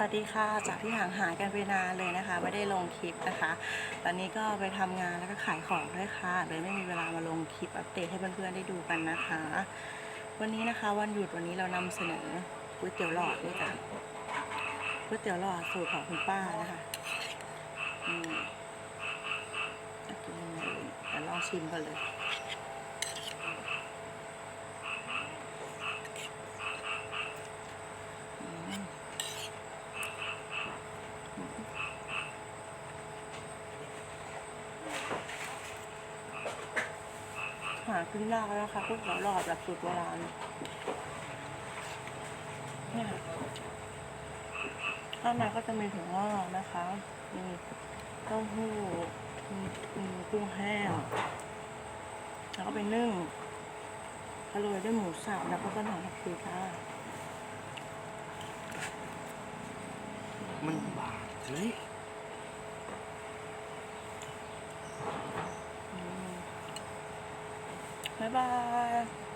วัสดีค่ะจากที่ห่างหายกันไปนานเลยนะคะ ไม่ได้ลงคลิปนะคะ ตอนนี้ก็ไปทำงานแล้วก็ขายของด้วยค่ะเลยไม่มีเวลามาลงคลิปอัปเดตให้เพื่อนๆได้ดูกันนะคะ วันนี้นะคะวันหยุดวันนี้เรานำเสนอก๋วยเตี๋ยวหลอดด้วยกันก๋วยเตี๋ยวหลอดสูตรของคุณป้านะคะอืมกินยังไงเลยเดี๋ยวลองชิมกันเลย หาขึ้นยากแล้วนะคะก๋วยเตี๋ยวหลอดแบบสูตรโบราณเนี่ยข้างในก็จะมีถั่วงอกนะคะมีเต้าหู้มีกุ้งแห้งแล้วก็ไปนึ่งโรยด้วยหมูสับแล้วก็ต้นหอมผักชีค่ะ มันบาดเฮ้ย บ๊ายบาย